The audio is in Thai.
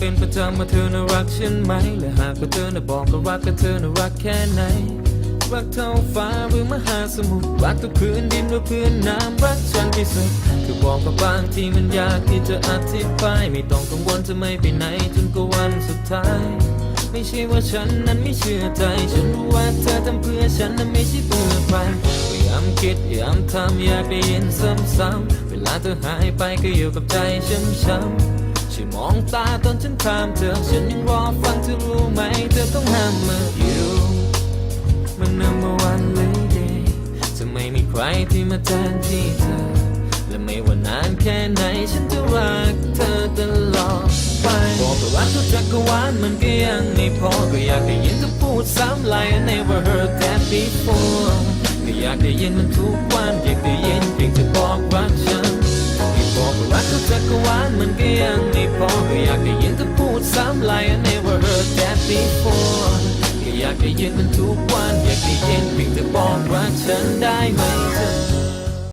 เป็นประจำว่าเธอน่ารักฉันไหมและหากว่าเธอน่ะบอกก็รักก็เธอน่ารักแค่ไหน รักเท่าฟ้าหรือมหาสมุทรรักทุกพื้นดินหรือพื้นน้ำรักฉันที่สุดคือบอกกับบางทีมันยากที่จะอธิบายไม่ต้องกังวลจะไม่ไปไหนจนกว่าวันสุดท้าย ไม่ใช่ว่าฉันนั้นไม่เชื่อใจ ฉันรู้ว่าเธอทำเพื่อฉันนั้นไม่ใช่เพื่อใครพยายามคิดพยายามทำอยากได้ยินซ้ำๆเวลาเธอหายไปก็อยู่กับใจช้ำๆ ช่มองตาตอนฉันถามเธอ ฉันยังรอฟังเธอรู้ไหม เธอต้องห้ามมาอยู่มัน number one lady จะไม่มีใครที่มาแทนที่เธอ และไม่ว่านานแค่ไหนฉันจะรักเธอตลอดไปบอกว่ารักทุกจักรวาลมันก็ยังไม่พอ ก็อยากได้ยินเธอพูดซ้ำ like I never heard that before ก็อยากได้ยินมันทุกวันอยากได้ยินเพียงเธอบอกรักฉันที่บอกว่ารักทุกจักรวาลมันก็ยัง นเธอพูดซ้ำ like I never heard that before ก็อยากได้ยินมันทุกวัน อยากได้ยินเพียงแต่บอกรักฉันได้ไหม